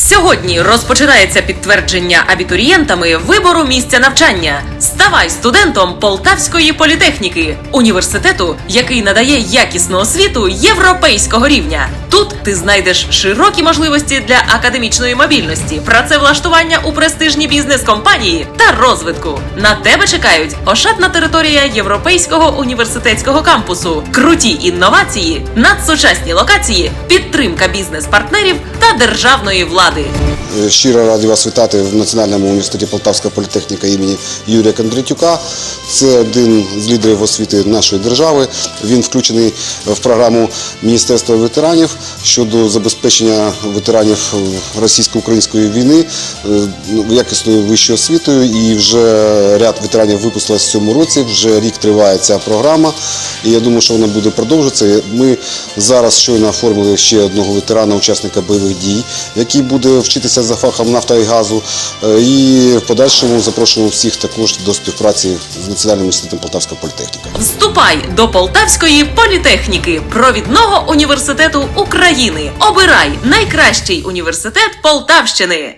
Сьогодні розпочинається підтвердження абітурієнтами вибору місця навчання. Ставай студентом Полтавської політехніки, університету, який надає якісну освіту європейського рівня. Тут ти знайдеш широкі можливості для академічної мобільності, працевлаштування у престижні бізнес-компанії та розвитку. На тебе чекають ошатна територія Європейського університетського кампусу, круті інновації, надсучасні локації, підтримка бізнес-партнерів та державної влади. Е, Щиро радий вас вітати в Національному університеті Полтавська політехніка імені Юрія Кондратюка. Це один з лідерів освіти нашої держави. Він включений в програму Міністерства ветеранів щодо забезпечення ветеранів російсько-української війни е, якісною вищою освітою. І вже ряд ветеранів випустилось в цьому році. Вже рік триває ця програма. І я думаю, що вона буде продовжуватися. Ми зараз щойно оформили ще одного ветерана, учасника бойових дій, який буде вчитися за фахом нафта і газу. Е, І в подальшому запрошуємо всіх також до співпраці з Національним університетом Полтавська політехніка. Вступай до Полтавської політехніки, провідного університету України. Обирай найкращий університет Полтавщини.